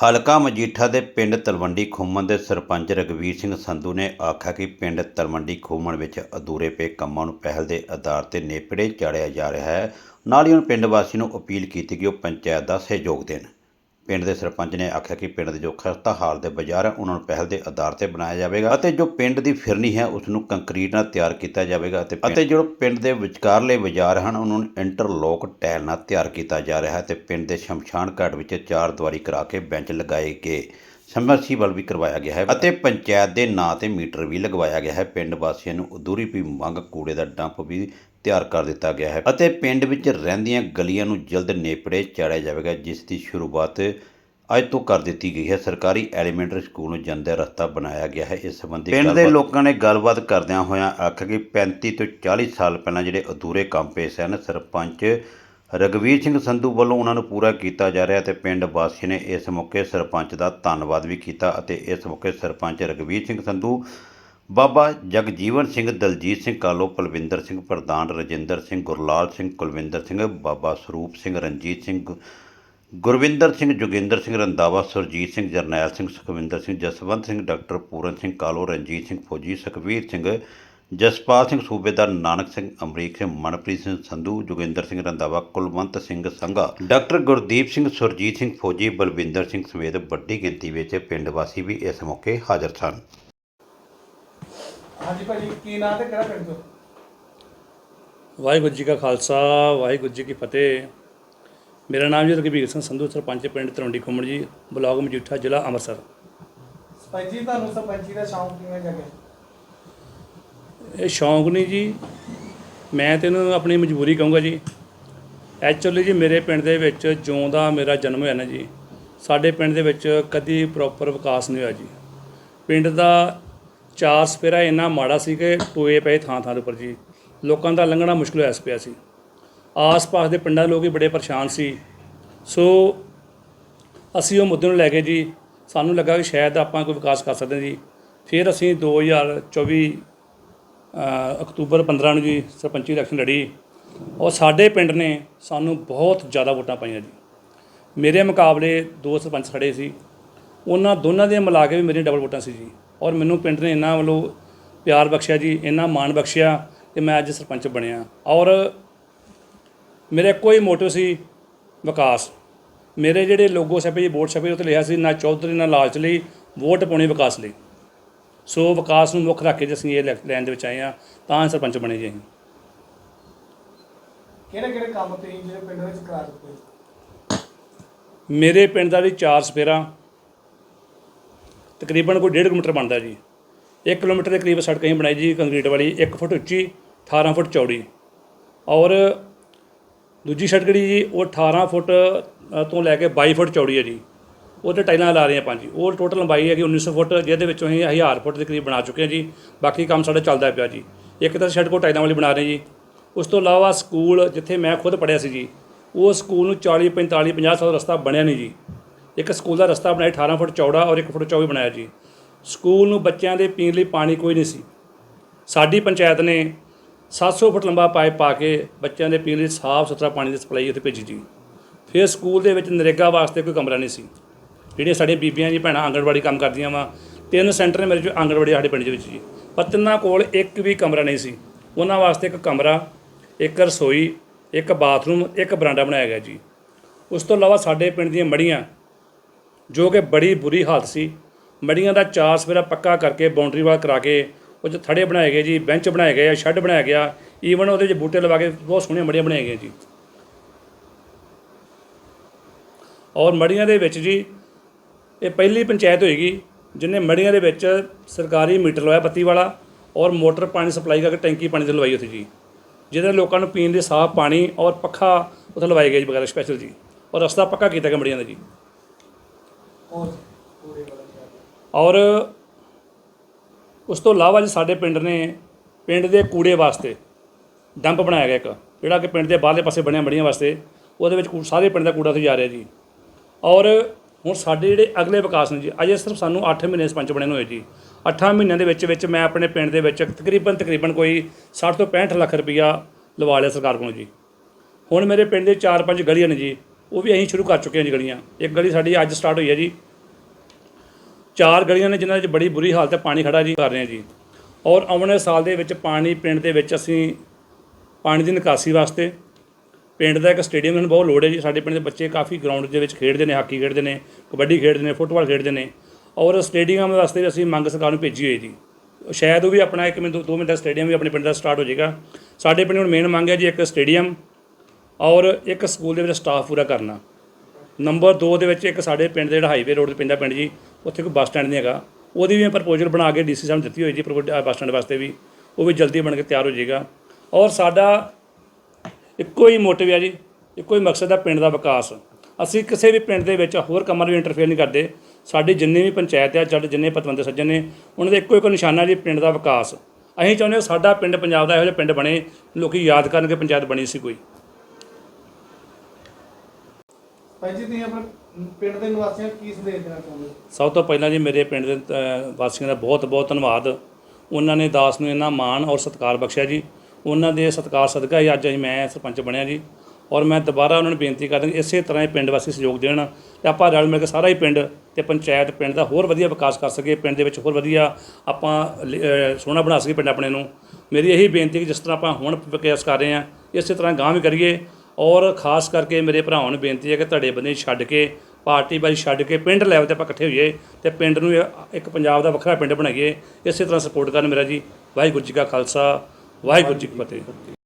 ਹਲਕਾ ਮਜੀਠਾ ਦੇ ਪਿੰਡ ਤਲਵੰਡੀ ਖੁੰਮਣ ਦੇ ਸਰਪੰਚ ਰਗਵੀਰ ਸਿੰਘ ਸੰਧੂ ਨੇ ਆਖਿਆ ਕਿ ਪਿੰਡ ਤਲਵੰਡੀ ਖੁੰਮਣ ਵਿੱਚ ਅਧੂਰੇ ਪਏ ਕੰਮਾਂ ਨੂੰ ਪਹਿਲ ਦੇ ਆਧਾਰ ਤੇ ਨੇਪੜੇ ਚਾੜਿਆ ਜਾ ਰਿਹਾ ਹੈ। ਨਾਲ ਹੀ ਉਹਨਾਂ ਪਿੰਡ ਵਾਸੀਆਂ ਨੂੰ ਅਪੀਲ ਕੀਤੀ ਕਿ ਉਹ ਪੰਚਾਇਤ ਦਾ ਸਹਿਯੋਗ ਦੇਣ। ਪਿੰਡ ਦੇ ਸਰਪੰਚ ਨੇ ਆਖਿਆ ਕਿ ਪਿੰਡ ਦੇ ਜੋ ਖਸਤਾ ਹਾਲ ਦੇ ਬਾਜ਼ਾਰ ਹੈ ਉਹਨਾਂ ਨੂੰ ਪਹਿਲ ਦੇ ਆਧਾਰ ਤੇ ਬਣਾਇਆ ਜਾਵੇਗਾ ਅਤੇ ਜੋ ਪਿੰਡ ਦੀ ਫਿਰਨੀ ਹੈ ਉਸ ਨੂੰ ਕੰਕਰੀਟ ਨਾਲ ਤਿਆਰ ਕੀਤਾ ਜਾਵੇਗਾ ਅਤੇ ਅਤੇ ਜੋ ਪਿੰਡ ਦੇ ਵਿਚਕਾਰਲੇ ਬਾਜ਼ਾਰ ਹਨ, ਉਹਨਾਂ ਨੂੰ ਇੰਟਰਲੋਕ ਟਾਇਲ ਨਾਲ ਤਿਆਰ ਕੀਤਾ ਜਾ ਰਿਹਾ ਹੈ ਤੇ ਪਿੰਡ ਦੇ ਸ਼ਮਸ਼ਾਨ ਘਾਟ ਵਿੱਚ ਚਾਰ ਦੀਵਾਰੀ ਕਰਾ ਕੇ ਬੈਂਚ ਲਗਾਏ ਗਏ। ਸਮਰਸੀਬਲ ਵੀ ਕਰਵਾਇਆ ਗਿਆ ਹੈ ਅਤੇ ਪੰਚਾਇਤ ਦੇ ਨਾਂ ਤੇ ਮੀਟਰ ਵੀ ਲਗਵਾਇਆ ਗਿਆ ਹੈ। ਪਿੰਡ ਵਾਸੀਆਂ ਨੂੰ ਅਧੂਰੀ ਪਈ ਮੰਗ ਕੂੜੇ ਦਾ ਡੰਪ ਵੀ ਤਿਆਰ ਕਰ ਦਿੱਤਾ ਗਿਆ ਹੈ ਅਤੇ ਪਿੰਡ ਵਿੱਚ ਰਹਿੰਦੀਆਂ ਗਲੀਆਂ ਨੂੰ ਜਲਦ ਨੇਪੜੇ ਚਾੜਿਆ ਜਾਵੇਗਾ ਜਿਸ ਦੀ ਸ਼ੁਰੂਆਤ ਅੱਜ ਤੋਂ ਕਰ ਦਿੱਤੀ ਗਈ ਹੈ। ਸਰਕਾਰੀ ਐਲੀਮੈਂਟਰੀ ਸਕੂਲ ਨੂੰ ਜਾਂਦੇ ਰਸਤਾ ਬਣਾਇਆ ਗਿਆ ਹੈ। ਇਸ ਸੰਬੰਧੀ ਪਿੰਡ ਦੇ ਲੋਕਾਂ ਨੇ ਗੱਲਬਾਤ ਕਰਦਿਆਂ ਹੋਇਆਂ ਆਖਿਆ ਕਿ 35 ਤੋਂ 40 ਸਾਲ ਪਹਿਲਾਂ ਜਿਹੜੇ ਅਧੂਰੇ ਕੰਮ ਪਏ ਸਨ ਸਰਪੰਚ ਰਗਵੀਰ ਸਿੰਘ ਸੰਧੂ ਵੱਲੋਂ ਉਹਨਾਂ ਨੂੰ ਪੂਰਾ ਕੀਤਾ ਜਾ ਰਿਹਾ ਤੇ ਪਿੰਡ ਵਾਸੀਆਂ ਨੇ ਇਸ ਮੌਕੇ ਸਰਪੰਚ ਦਾ ਧੰਨਵਾਦ ਵੀ ਕੀਤਾ ਅਤੇ ਇਸ ਮੌਕੇ ਸਰਪੰਚ ਰਗਵੀਰ ਸਿੰਘ ਸੰਧੂ, ਬਾਬਾ ਜਗਜੀਵਨ ਸਿੰਘ, ਦਲਜੀਤ ਸਿੰਘ ਕਾਲੋ, ਪਲਵਿੰਦਰ ਸਿੰਘ ਪ੍ਰਧਾਨ, ਰਜਿੰਦਰ ਸਿੰਘ, ਗੁਰਲਾਲ ਸਿੰਘ, ਕੁਲਵਿੰਦਰ ਸਿੰਘ, ਬਾਬਾ ਸਰੂਪ ਸਿੰਘ, ਰਣਜੀਤ ਸਿੰਘ, ਗੁਰਵਿੰਦਰ ਸਿੰਘ, ਜੋਗਿੰਦਰ ਸਿੰਘ ਰੰਦਾਵਾ ਸੁਰਜੀਤ ਸਿੰਘ, ਜਰਨੈਲ ਸਿੰਘ, ਸੁਖਵਿੰਦਰ ਸਿੰਘ, ਜਸਵੰਤ ਸਿੰਘ, ਡਾਕਟਰ ਪੂਰਨ ਸਿੰਘ ਕਾਲੋ, ਰਣਜੀਤ ਸਿੰਘ ਫੌਜੀ, ਸੁਖਵੀਰ ਸਿੰਘ ਜਸਪਾਲ ਸਿੰਘ ਸੂਬੇਦਾਰ ਨਾਨਕ ਸਿੰਘ ਅਮਰੀਕ ਸਿੰਘ ਮਨਪ੍ਰੀਤ ਸਿੰਘ ਸੰਧੂ ਜੋਗਿੰਦਰ ਸਿੰਘ ਰੰਦਾਵਾ ਕੁਲਵੰਤ ਸਿੰਘ ਸੰਘਾ ਡਾਕਟਰ ਗੁਰਦੀਪ ਸਿੰਘ ਸੁਰਜੀਤ ਸਿੰਘ ਫੌਜੀ ਬਲਵਿੰਦਰ ਸਿੰਘ ਸਮੇਤ ਵੱਡੀ ਗਿਣਤੀ ਵਿੱਚ ਪਿੰਡ ਵਾਸੀ ਵੀ ਇਸ ਮੌਕੇ ਹਾਜ਼ਰ ਸਨ। ਹਾਂਜੀ ਭਾਜੀ ਕੀ ਨਾਂ ਤੇ ਕਿਹੜਾ ਪਿੰਡ ਤੋਂ? ਵਾਹਿਗੁਰੂ ਜੀ ਕਾ ਖਾਲਸਾ ਵਾਹਿਗੁਰੂ ਜੀ ਕੀ ਫਤਿਹ। ਮੇਰਾ ਨਾਮ ਜੀ ਰਘਬੀਰ ਸਿੰਘ ਸੰਧੂ ਸਰਪੰਚ ਪਿੰਡ ਤਰੌਂਡੀ ਖੁੰਮਣ ਜੀ ਬਲਾਕ ਮਜੀਠਾ ਜ਼ਿਲ੍ਹਾ ਅੰਮ੍ਰਿਤਸਰ। ਸਰਪੰਚ ਜੀ ਤੁਹਾਨੂੰ ਸਰਪੰਚੀ ਦਾ ਸ਼ੌਂਕ ਕਿਵੇਂ ਜਾਗਿਆ? ਇਹ ਸ਼ੌਂਕ ਨਹੀਂ ਜੀ। ਮੈਂ ਤੇ ਇਹਨੂੰ ਆਪਣੀ ਮਜਬੂਰੀ ਕਹੂੰਗਾ ਜੀ। ਐਕਚੁਅਲੀ ਜੀ ਮੇਰੇ ਪਿੰਡ ਦੇ ਵਿੱਚ ਜਿਉਂ ਦਾ ਮੇਰਾ ਜਨਮ ਹੋਇਆ ਨਾ ਜੀ ਸਾਡੇ ਪਿੰਡ ਦੇ ਵਿੱਚ ਕਦੀ ਪ੍ਰੋਪਰ ਵਿਕਾਸ ਨਹੀਂ ਹੋਇਆ ਜੀ। ਪਿੰਡ ਦਾ ਚਾਰ ਸਪੇਰਾ ਇੰਨਾ ਮਾੜਾ ਸੀ ਕਿ ਟੋਏ ਪਏ ਥਾਂ ਥਾਂ ਦੇ ਉੱਪਰ ਜੀ। ਲੋਕਾਂ ਦਾ ਲੰਘਣਾ ਮੁਸ਼ਕਲ ਹੋਇਆ ਪਿਆ ਸੀ। ਆਸ-ਪਾਸ ਦੇ ਪਿੰਡਾਂ ਦੇ ਲੋਕ ਵੀ ਬੜੇ ਪਰੇਸ਼ਾਨ ਸੀ। ਸੋ ਅਸੀਂ ਉਹ ਮੁੱਦੇ ਨੂੰ ਲੈ ਕੇ ਜੀ ਸਾਨੂੰ ਲੱਗਾ ਕਿ ਸ਼ਾਇਦ ਆਪਾਂ ਕੋਈ ਵਿਕਾਸ ਕਰ ਸਕਦੇ ਜੀ। ਫਿਰ ਅਸੀਂ 2024 ਅ, ਅਕਤੂਬਰ 15 ਨੂੰ ਜੀ ਸਰਪੰਚੀ ਇਲੈਕਸ਼ਨ ਲੜੀ। ਔਰ ਸਾਡੇ ਪਿੰਡ ਨੇ ਸਾਨੂੰ ਬਹੁਤ ਜ਼ਿਆਦਾ ਵੋਟਾਂ ਪਾਈਆਂ ਜੀ। ਮੇਰੇ ਮੁਕਾਬਲੇ ਦੋ ਸਰਪੰਚ ਖੜੇ ਸੀ। ਉਹਨਾਂ ਦੋਨਾਂ ਦੇ ਮਿਲਾ ਕੇ ਵੀ ਮੇਰੀਆਂ ਡਬਲ ਵੋਟਾਂ ਸੀ ਜੀ। ਔਰ ਮੈਨੂੰ ਪਿੰਡ ਨੇ ਇੰਨਾ ਵੱਲੋਂ ਪਿਆਰ ਬਖਸ਼ਿਆ ਜੀ, ਇੰਨਾ ਮਾਣ ਬਖਸ਼ਿਆ ਕਿ ਮੈਂ ਅੱਜ ਸਰਪੰਚ ਬਣਿਆ। ਔਰ ਮੇਰੇ ਕੋਈ ਮੋਟਿਵ ਸੀ ਵਿਕਾਸ। ਮੇਰੇ ਜਿਹੜੇ ਲੋਗੋ ਛਪੇ ਜੀ, ਵੋਟ ਛਪੇ ਉੱਤੇ ਲਿਖਿਆ ਸੀ, ਨਾ ਚੌਧਰੀ, ਨਾ ਲਾਲਚ ਲਈ, ਵੋਟ ਪਾਉਣੀ ਵਿਕਾਸ ਲਈ। ਸੋ ਵਿਕਾਸ ਨੂੰ ਮੁੱਖ ਰੱਖ ਕੇ ਜੇ ਅਸੀਂ ਇਹ ਲੈਣ ਦੇ ਵਿੱਚ ਆਏ ਆ ਤਾਂ ਸਰਪੰਚ ਬਣੇ ਜੀ ਅਸੀਂ। ਕਿਹੜੇ ਕਿਹੜੇ ਕੰਮ ਤੁਸੀਂ ਜਿਹੜੇ ਪਿੰਡ ਵਿੱਚ ਕਰਾ ਦਿੱਤੇ? ਮੇਰੇ ਪਿੰਡ ਦਾ ਜੀ ਚਾਰ ਸਪੇਰਾ। ਤਕਰੀਬਨ ਕੋਈ 1.5 ਕਿਲੋਮੀਟਰ ਬਣਦਾ ਜੀ। 1 ਕਿਲੋਮੀਟਰ ਦੇ ਕਰੀਬ ਸੜਕ ਅਸੀਂ ਬਣਾਈ ਜੀ ਕੰਕਰੀਟ ਵਾਲੀ। 1 ਫੁੱਟ ਉੱਚੀ 18 ਫੁੱਟ ਚੌੜੀ। ਔਰ ਦੂਜੀ ਸੜਕ ਜਿਹੜੀ ਜੀ ਉਹ 18 ਫੁੱਟ ਤੋਂ ਲੈ ਕੇ 22 ਫੁੱਟ ਚੌੜੀ ਹੈ ਜੀ। ਉਹ ਤੇ ਟਾਈਲਾਂ ਲਾ ਰਹੇ ਆਪਾਂ ਜੀ। ਉਹ ਟੋਟਲ ਲੰਬਾਈ ਹੈਗੀ 1900 ਫੁੱਟ, ਜਿਹਦੇ ਵਿੱਚੋਂ ਅਸੀਂ 1000 ਫੁੱਟ ਦੇ ਕਰੀਬ ਬਣਾ ਚੁੱਕੇ ਹਾਂ ਜੀ। ਬਾਕੀ ਕੰਮ ਸਾਡਾ ਚੱਲਦਾ ਪਿਆ ਜੀ। ਇੱਕ ਤਾਂ ਸੜਕ ਉਹ ਟਾਈਲਾਂ ਵਾਲੀ ਬਣਾ ਰਹੇ ਜੀ। ਉਸ ਤੋਂ ਇਲਾਵਾ ਸਕੂਲ, ਜਿੱਥੇ ਮੈਂ ਖੁਦ ਪੜ੍ਹਿਆ ਸੀ ਜੀ, ਉਹ ਸਕੂਲ ਨੂੰ 40 45 50 ਸਾਲ ਰਸਤਾ ਬਣਿਆ ਨਹੀਂ ਜੀ। ਇੱਕ ਸਕੂਲ ਦਾ ਰਸਤਾ ਬਣਾਇਆ 18 ਫੁੱਟ ਚੌੜਾ ਔਰ 1 ਫੁੱਟ ਚੌੜੀ ਬਣਾਇਆ ਜੀ। ਸਕੂਲ ਨੂੰ ਬੱਚਿਆਂ ਦੇ ਪੀਣ ਲਈ ਪਾਣੀ ਕੋਈ ਨਹੀਂ ਸੀ। ਸਾਡੀ ਪੰਚਾਇਤ ਨੇ 700 ਫੁੱਟ ਲੰਬਾ ਪਾਈਪ ਪਾ ਕੇ ਬੱਚਿਆਂ ਦੇ ਪੀਣ ਲਈ ਸਾਫ਼ ਸੁਥਰਾ ਪਾਣੀ ਦੀ ਸਪਲਾਈ ਉੱਥੇ ਭੇਜੀ ਜੀ। ਫਿਰ ਸਕੂਲ ਦੇ ਵਿੱਚ ਨਰੇਗਾ ਵਾਸਤੇ ਕੋਈ ਕਮਰਾ ਨਹੀਂ ਸੀ। ਜਿਹੜੀਆਂ ਸਾਡੀਆਂ ਬੀਬੀਆਂ ਜੀ ਭੈਣਾਂ ਆਂਗਣਵਾੜੀ ਕੰਮ ਕਰਦੀਆਂ ਵਾ, ਤਿੰਨ ਸੈਂਟਰ ਨੇ ਮੇਰੇ ਚ ਆਂਗਣਵਾੜੀ ਸਾਡੇ ਪਿੰਡ ਦੇ ਵਿੱਚ ਜੀ। ਪਰ ਤਿੰਨਾਂ ਕੋਲ ਇੱਕ ਵੀ ਕਮਰਾ ਨਹੀਂ ਸੀ। ਉਹਨਾਂ ਵਾਸਤੇ ਇੱਕ ਕਮਰਾ, ਇੱਕ ਰਸੋਈ, ਇੱਕ ਬਾਥਰੂਮ, ਇੱਕ ਬਰਾਂਡਾ ਬਣਾਇਆ ਗਿਆ ਜੀ। ਉਸ ਤੋਂ ਇਲਾਵਾ ਸਾਡੇ ਪਿੰਡ ਦੀਆਂ ਮੜੀਆਂ, ਜੋ ਕਿ ਬੜੀ ਬੁਰੀ ਹਾਲਤ ਸੀ, ਮੜੀਆਂ ਦਾ ਚਾਰ ਸਵੇਰਾ ਪੱਕਾ ਕਰਕੇ ਬਾਉਂਡਰੀ ਵਾਲ ਕਰਾ ਕੇ ਉਹ 'ਚ ਥੜੇ ਬਣਾਏ ਗਏ ਜੀ ਬੈਂਚ ਬਣਾਏ ਗਏ ਆ ਸ਼ੈੱਡ ਬਣਾਇਆ ਗਿਆ। ਈਵਨ ਉਹਦੇ 'ਚ ਬੂਟੇ ਲਵਾ ਕੇ ਬਹੁਤ ਸੋਹਣੀਆਂ ਮੜੀਆਂ ਬਣਾਈਆਂ ਗਈਆਂ ਜੀ। ਔਰ ਮੜੀਆਂ ਦੇ ਵਿੱਚ ਜੀ ਇਹ ਪਹਿਲੀ ਪੰਚਾਇਤ ਹੋਏਗੀ ਜਿਨੇ ਮੜੀਆਂ ਦੇ ਵਿੱਚ ਸਰਕਾਰੀ ਮੀਟਰ ਲਵਾਇਆ ਬੱਤੀ ਵਾਲਾ ਔਰ ਮੋਟਰ ਪਾਣੀ ਸਪਲਾਈ ਕਰਕੇ ਟੈਂਕੀ ਪਾਣੀ ਦੀ ਲਵਾਈ ਉੱਥੇ ਜੀ। ਜਿਹਦੇ ਲੋਕਾਂ ਨੂੰ ਪੀਣ ਦੇ ਸਾਫ਼ ਪਾਣੀ ਔਰ ਪੱਖਾ ਉੱਥੇ ਲਵਾਏ ਗਏ ਜੀ ਬਗੈਰ ਸਪੈਸ਼ਲ ਜੀ ਔਰ ਰਸਤਾ ਪੱਕਾ ਕੀਤਾ ਗਿਆ ਮੜੀਆਂ ਦਾ ਜੀ। ਔਰ ਉਸ ਤੋਂ ਇਲਾਵਾ ਜੀ ਸਾਡੇ ਪਿੰਡ ਨੇ ਪਿੰਡ ਦੇ ਕੂੜੇ ਵਾਸਤੇ ਡੰਪ ਬਣਾਇਆ ਗਿਆ ਇੱਕ, ਜਿਹੜਾ ਕਿ ਪਿੰਡ ਦੇ ਬਾਹਰਲੇ ਪਾਸੇ ਬਣਿਆ ਮੜੀਆਂ ਵਾਸਤੇ, ਉਹਦੇ ਵਿੱਚ ਸਾਰੇ ਪਿੰਡ ਦਾ ਕੂੜਾ ਉੱਥੇ ਜਾ ਰਿਹਾ ਜੀ। ਔਰ ਹੁਣ ਸਾਡੇ ਜਿਹੜੇ ਅਗਲੇ ਵਿਕਾਸ ਨੇ ਜੀ, ਅਜੇ ਸਿਰਫ ਸਾਨੂੰ 8 ਮਹੀਨੇ ਸਰਪੰਚ ਬਣੇ ਨੂੰ ਹੋਏ ਜੀ। 8 ਮਹੀਨਿਆਂ ਦੇ ਵਿੱਚ ਵਿੱਚ ਮੈਂ ਆਪਣੇ ਪਿੰਡ ਦੇ ਵਿੱਚ ਤਕਰੀਬਨ ਤਕਰੀਬਨ ਕੋਈ 60 ਤੋਂ 65 ਲੱਖ ਰੁਪਈਆ ਲਵਾ ਲਿਆ ਸਰਕਾਰ ਕੋਲੋਂ ਜੀ। ਹੁਣ ਮੇਰੇ ਪਿੰਡ ਦੇ 4-5 ਗਲੀਆਂ ਨੇ ਜੀ, ਉਹ ਵੀ ਅਸੀਂ ਸ਼ੁਰੂ ਕਰ ਚੁੱਕੇ ਹਾਂ ਜੀ ਗਲੀਆਂ। ਇੱਕ ਗਲੀ ਸਾਡੀ ਅੱਜ ਸਟਾਰਟ ਹੋਈ ਹੈ ਜੀ। ਚਾਰ ਗਲੀਆਂ ਨੇ ਜਿਨ੍ਹਾਂ ਵਿੱਚ ਬੜੀ ਬੁਰੀ ਹਾਲਤ ਹੈ, ਪਾਣੀ ਖੜਾ ਜੀ ਕਰ ਰਹੇ ਹਾਂ ਜੀ। ਔਰ ਆਉਣ ਵਾਲੇ ਸਾਲ ਦੇ ਵਿੱਚ ਪਾਣੀ ਪਿੰਡ ਦੇ ਵਿੱਚ ਅਸੀਂ ਪਾਣੀ ਦੀ ਨਿਕਾਸੀ ਵਾਸਤੇ ਪਿੰਡ ਦਾ ਇੱਕ ਸਟੇਡੀਅਮ ਨੂੰ ਬਹੁਤ ਲੋੜ ਹੈ ਜੀ। ਸਾਡੇ ਪਿੰਡ ਦੇ ਬੱਚੇ ਕਾਫੀ ਗਰਾਊਂਡ ਦੇ ਵਿੱਚ ਖੇਡਦੇ ਨੇ, ਹਾਕੀ ਖੇਡਦੇ ਨੇ, ਕਬੱਡੀ ਖੇਡਦੇ ਨੇ, ਫੁੱਟਬਾਲ ਖੇਡਦੇ ਨੇ। ਔਰ ਸਟੇਡੀਅਮ ਵਾਸਤੇ ਵੀ ਅਸੀਂ ਮੰਗ ਸਰਕਾਰ ਨੂੰ ਭੇਜੀ ਹੋਈ ਜੀ। ਸ਼ਾਇਦ ਉਹ ਵੀ ਆਪਣਾ ਇੱਕ ਮਿੰਟ, ਦੋ ਮਿੰਟ ਦਾ ਸਟੇਡੀਅਮ ਵੀ ਆਪਣੇ ਪਿੰਡ ਦਾ ਸਟਾਰਟ ਹੋ ਜਾਏਗਾ। ਸਾਡੇ ਪਿੰਡ ਹੁਣ ਮੇਨ ਮੰਗ ਹੈ ਜੀ ਇੱਕ ਸਟੇਡੀਅਮ ਔਰ ਇੱਕ ਸਕੂਲ ਦੇ ਵਿੱਚ ਸਟਾਫ ਪੂਰਾ ਕਰਨਾ। ਨੰਬਰ 2 ਦੇ ਵਿੱਚ ਇੱਕ ਸਾਡੇ ਪਿੰਡ ਦੇ ਜਿਹੜਾ ਹਾਈਵੇ ਰੋਡ ਤੇ ਪੈਂਦਾ ਪਿੰਡ ਜੀ, ਉੱਥੇ ਕੋਈ ਬੱਸ ਸਟੈਂਡ ਨਹੀਂ ਹੈਗਾ। ਉਹਦੀ ਵੀ ਮੈਂ ਪ੍ਰਪੋਜ਼ਲ ਬਣਾ ਕੇ ਡੀਸੀ ਸਾਹਿਬ ਨੂੰ ਦਿੱਤੀ ਹੋਈ ਜੀ, ਪ੍ਰਪੋ- ਬੱਸ ਸਟੈਂਡ ਵਾਸਤੇ ਵੀ। ਉਹ ਵੀ ਜਲਦੀ ਬਣ ਕੇ ਤਿਆਰ ਹੋ ਜਾਏਗਾ। ਔਰ ਸਾਡਾ ਇੱਕੋ ਹੀ ਮੋਟਿਵ ਹੈ ਜੀ ਇੱਕੋ ਹੀ ਮਕਸਦ ਹੈ ਪਿੰਡ ਦਾ ਵਿਕਾਸ। ਅਸੀਂ ਕਿਸੇ ਵੀ ਪਿੰਡ ਦੇ ਵਿੱਚ ਹੋਰ ਕੰਮਾਂ ਨੂੰ ਇੰਟਰਫੇਅਰ ਨਹੀਂ ਕਰਦੇ। ਸਾਡੀ ਜਿੰਨੀ ਵੀ ਪੰਚਾਇਤ ਹੈ ਸਾਡੇ ਜਿੰਨੇ ਪਤਵੰਤੇ ਸੱਜਣ ਨੇ ਉਹਨਾਂ ਦਾ ਇੱਕੋ ਇੱਕ ਨਿਸ਼ਾਨਾ ਜੀ ਪਿੰਡ ਦਾ ਵਿਕਾਸ। ਅਸੀਂ ਚਾਹੁੰਦੇ ਹਾਂ ਸਾਡਾ ਪਿੰਡ ਪੰਜਾਬ ਦਾ ਇਹੋ ਜਿਹਾ ਪਿੰਡ ਬਣੇ ਲੋਕੀ ਯਾਦ ਕਰਨ ਕਿ ਪੰਚਾਇਤ ਬਣੀ ਸੀ ਕੋਈ। ਭਾਈ ਜੀ ਤੁਸੀਂ ਆਪਣੇ ਪਿੰਡ ਦੇ ਨਿਵਾਸੀਆਂ ਨੂੰ ਕੀ ਸੰਦੇਸ਼ ਦੇਣਾ ਚਾਹੁੰਦੇ ਹੋ? ਸਭ ਤੋਂ ਪਹਿਲਾਂ ਜੀ ਮੇਰੇ ਪਿੰਡ ਦੇ ਅ, ਵਾਸੀਆਂ ਦਾ ਬਹੁਤ ਬਹੁਤ ਧੰਨਵਾਦ। ਉਹਨਾਂ ਨੇ ਦਾਸ ਨੂੰ ਇੰਨਾ ਮਾਣ ਔਰ ਸਤਿਕਾਰ ਬਖਸ਼ਿਆ ਜੀ। ਉਹਨਾਂ ਦੇ ਸਤਿਕਾਰ ਸਦਕਾ ਹੀ ਅੱਜ ਅਸੀਂ ਮੈਂ ਸਰਪੰਚ ਬਣਿਆ ਜੀ। ਔਰ ਮੈਂ ਦੁਬਾਰਾ ਉਹਨਾਂ ਨੂੰ ਬੇਨਤੀ ਕਰਦਾ ਕਿ ਇਸੇ ਤਰ੍ਹਾਂ ਹੀ ਪਿੰਡ ਵਾਸੀ ਸਹਿਯੋਗ ਦੇਣ। ਤੇ ਆਪਾਂ ਰਲ ਮਿਲ ਕੇ ਸਾਰਾ ਹੀ ਪਿੰਡ ਤੇ ਪੰਚਾਇਤ ਪਿੰਡ ਦਾ ਹੋਰ ਵਧੀਆ ਵਿਕਾਸ ਕਰ ਸਕੀਏ, ਪਿੰਡ ਦੇ ਵਿੱਚ ਹੋਰ ਵਧੀਆ ਆਪਾਂ ਲ- ਸੋਹਣਾ ਬਣਾ ਸਕੀਏ ਪਿੰਡ ਆਪਣੇ ਨੂੰ। ਮੇਰੀ ਇਹੀ ਬੇਨਤੀ ਕਿ ਜਿਸ ਤਰ੍ਹਾਂ ਆਪਾਂ ਹੁਣ ਵਿਕਾਸ ਕਰ ਰਹੇ ਹਾਂ, ਇਸੇ ਤਰ੍ਹਾਂ ਗਾਂਹ ਵੀ ਕਰੀਏ। ਔਰ ਖਾਸ ਕਰਕੇ ਮੇਰੇ ਭਰਾਵਾਂ ਨੂੰ ਬੇਨਤੀ ਹੈ ਕਿ ਧੜੇ ਬੰਦੇ ਛੱਡ ਕੇ, ਪਾਰਟੀ ਬਾਈ ਛੱਡ ਕੇ ਪਿੰਡ ਲੈਵਲ ਤੇ ਆਪਾਂ ਇਕੱਠੇ ਹੋਈਏ ਤੇ ਪਿੰਡ ਨੂੰ ਇੱਕ ਪੰਜਾਬ ਦਾ ਵੱਖਰਾ ਪਿੰਡ ਬਣਾਈਏ। ਇਸੇ ਤਰ੍ਹਾਂ ਸਪੋਰਟ ਕਰਨ ਮੇਰਾ ਜੀ। ਵਾਹਿਗੁਰੂ ਜੀ ਕਾ ਖਾਲਸਾ। ਵਾਹਿਗੁਰੂ ਜੀ ਕੀ ਫਤਿਹ।